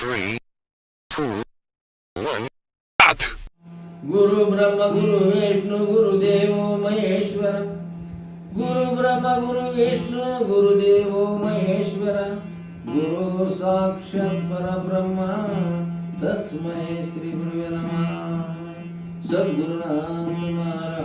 Three, two, one. Out. Guru Brahma Guru Vishnu Guru Devo Maheshwara Guru Brahma Guru Vishnu Guru Devo Maheshwara Guru Sakshat Para Brahma तस्मै श्री गुरुवे नमः सद्गुरुनाथ महाराज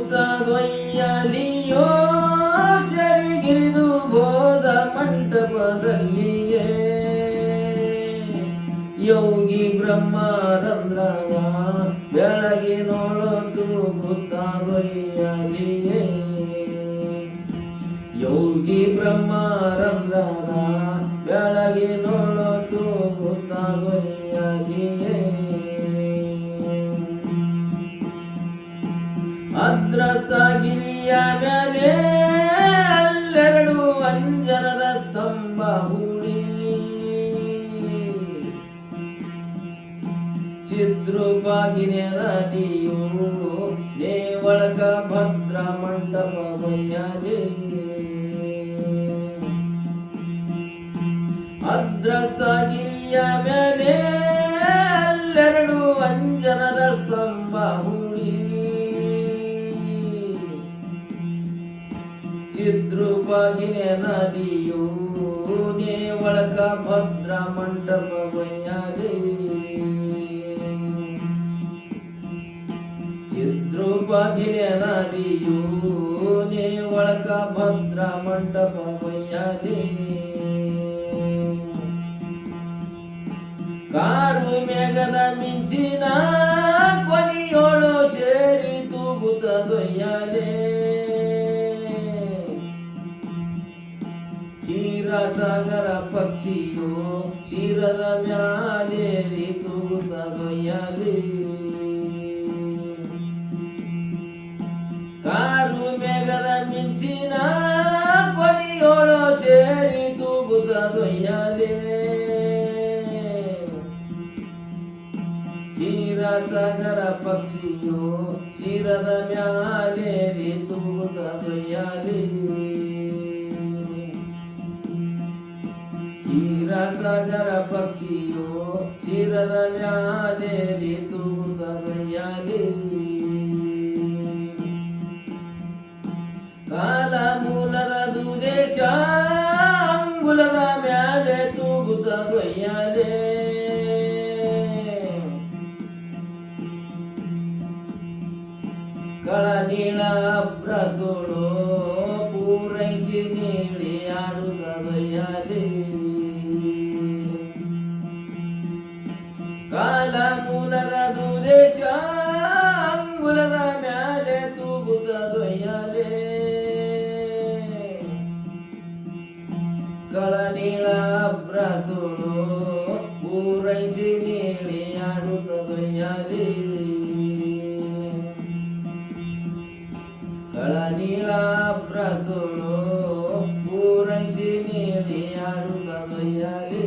ತೂಗುತ್ತದೊಯ್ಯಲಿಯೋ ಚರಿಗಿರಿದು ಬೋಧ ಮಂಟಪದಲ್ಲಿಯೇ? ಯೋಗಿ ಬ್ರಹ್ಮಾರಂಧ್ರದ ಬೆಳಗಿನೊಳು ತೂಗುತ್ತದೊಯ್ಯಲಿಯೇ ಅದ್ರಸ್ತಗಿರಿಯ ಮೇಲೆ ಅಲ್ಲೆರಡು ಅಂಜನದ ಸ್ತಂಭ ಹೂಡಿ. ಚಿದ್ರುಪಾಗಿನ ನದಿಯು ನೇವಳಕ ಭದ್ರ ಮಂಟಪ ಬಯ್ಯಲಿ ಅದ್ರಸ್ತಗಿರಿಯ ಮೇಲೆ ಅಲ್ಲೆರಡು ಅಂಜನದ ಸ್ತಂಭ ಹೂಡಿ ಚಿದ್ರುಪಾಗಿನ ನದಿಯು ನೇವಳಕ ಭದ್ರ ಮಂಟಪ ಬಯ್ಯಲಿ ಚಿದ್ರುಪಾಗಿನ ನದಿಯು ನೇವಳಕ ಭದ್ರ ಮಂಟಪ ಬಯ್ಯಲಿ ಕಾರು ಮೇಘದ ಮಿಂಚಿನ ಪಕ್ಷಿಯು ಕ್ಷೀರದ ಮ್ಯಾಲೇರಿ ತೂಗುತ್ತದೊಯ್ಯಲೇ ಕ್ಷೀರಸಾಗರ ಪಕ್ಷಿಯು ಶಿರದ ಮ್ಯಾಲೇರಿ ತೂತ ಕಾಲ ಕಳ ನೀಳ ಪೂರೈಸಿ ನೀಡಿ. ಕಳ ನೀಳ ಬ್ರಸ್ತೋಳು ಪೂರೈಸಿ ನೀಡಿ ಆಡುತ್ತದೊಯ್ಯಲೇ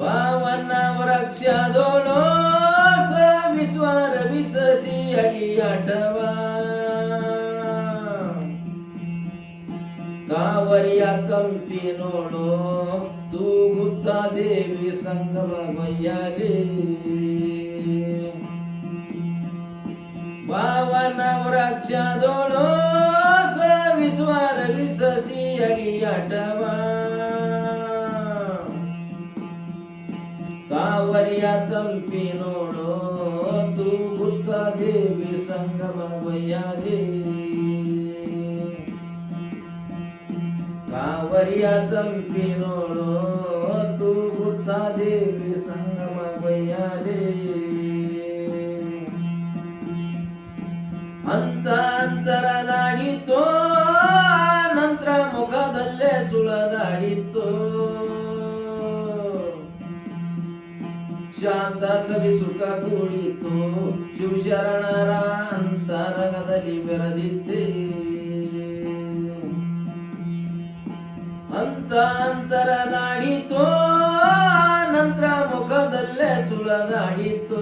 ಭಾವನ ವೃಕ್ಷದೋಳು ಸವಿಸ್ವರ ವಿಸಸಿ ಅಡಿಯಾಟವ ಕಾವರಿಯ ಕಂಪಿನೋಳು ತೂಗುತ್ತ ದೇವಿ ಸಂಗಮ ಗೊಯ್ಯಲೇ. ಭಾವನ ವೃಕ್ಷದೋಳು ಸವಿಸ್ವರ ವಿಸಸಿ ಅಡಿಯಾಟವ ಕಾವರಿಯ ತಂಪಿನೋಳು ತೂಗುತ್ತ ದೇವಿ ಸಂಗಮ ಗೊಯ್ಯಲೇ. ಕಾವರಿಯ ತಂಪಿ ತೂಗುತ್ತ ಶಾಂತ ಸವಿ ಸುಖ ಶಿವ ಶಿವಶರಣರ ಅಂತರಂಗದಲ್ಲಿ ಬೆರೆದಿದ್ದೆ. ಅಂತ ಅಂತರ ನಾಡಿತು ನಂತರ ಮುಖದಲ್ಲೇ ಸುಳದಾಡಿತು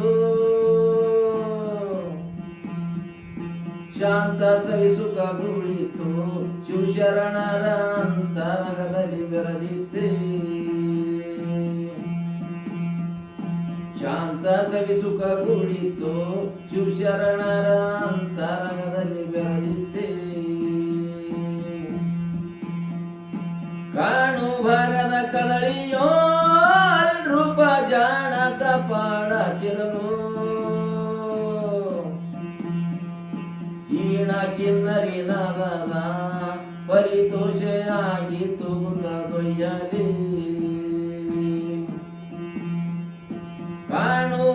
ಶಾಂತ ಸವಿ ಸುಖ ಕುಳಿತು ಶಿವಶರಣರ ಶಾಂತ ಸವಿ ಸುಖ ಕುಳಿತು ಶಿವಶರಣರ ಅಂತರಂಗದಲ್ಲಿ ಬೆರಳಿತ್ತೆ ಕಾಣು ಭರದ ಕದಳಿಯೋ ರೂಪ ಜಾಣ ಪಾಡತಿರಲು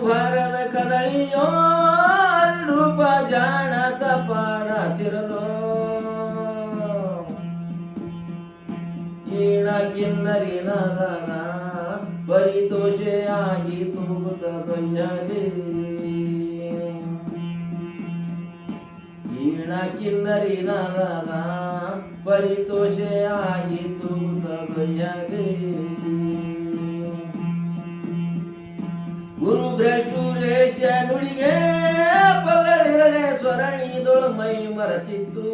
ಭರದ ಕದಳಿಯೋ ರೂಪ ಜಾಣತ ಪಾಡತಿರಲು ಈಣ ಕಿನ್ನರಿನ ನಾದನ ಪರಿತೋಷೆ ಆಗಿ ತೂಗುತ್ತ ಕೈಯಲ್ಲಿ ಈಣ ಕಿನ್ನರಿನ ನಾದನ ಪರಿತೋಷೆ ಆಗಿ ತೂಗುತ್ತ ಬಯ್ಯಲಿ ಗುರು ಭ್ರಷ್ಟುರೇ ನುಡಿಗೆ ಪಗಳಿರಳೆ ಸ್ವರಣಿದೊಳು ಮೈ ಮರತಿತ್ತು.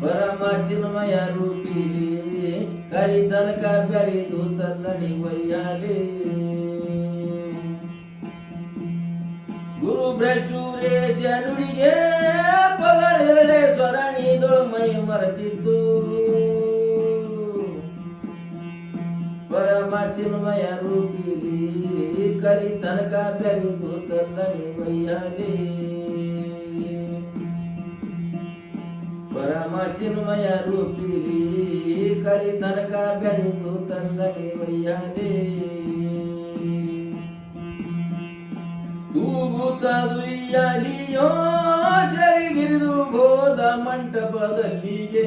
ಪರಮ ಚಿನ್ಮಯ ರೂಪಿಲಿ ಕರಿ ತನಕ ಬೆರಿದು ತನ್ನಡಿ ವಯ್ಯಾಲಿ ಗುರು ಭ್ರಷ್ಟುರೇಶ ನುಡಿಗೆ ಪಗಳಿರಳೆ ಸ್ವರಣಿದೊಳು ಮೈ ಮರತಿತ್ತು. ಪರಮ ಚಿನ್ಮಯ ರೂಪಿಲಿ ಕರಿತನಕ ಬೆರೆದು ತಲ್ಲಡಿ ಮೈಯಲಿ ಪರಮ ಚಿನ್ಮಯ ರೂಪಿಲಿ ಕರಿತನಕ ಬೆರೆದು ತಲ್ಲಡಿ ವಯ್ಯಾಲಿ ತೂಗುತ ದುಯ್ಯಲಿಯೋ, ಚರಿಗಿರಿದು ಬೋಧ ಮಂಟಪದಲ್ಲಿಗೆ.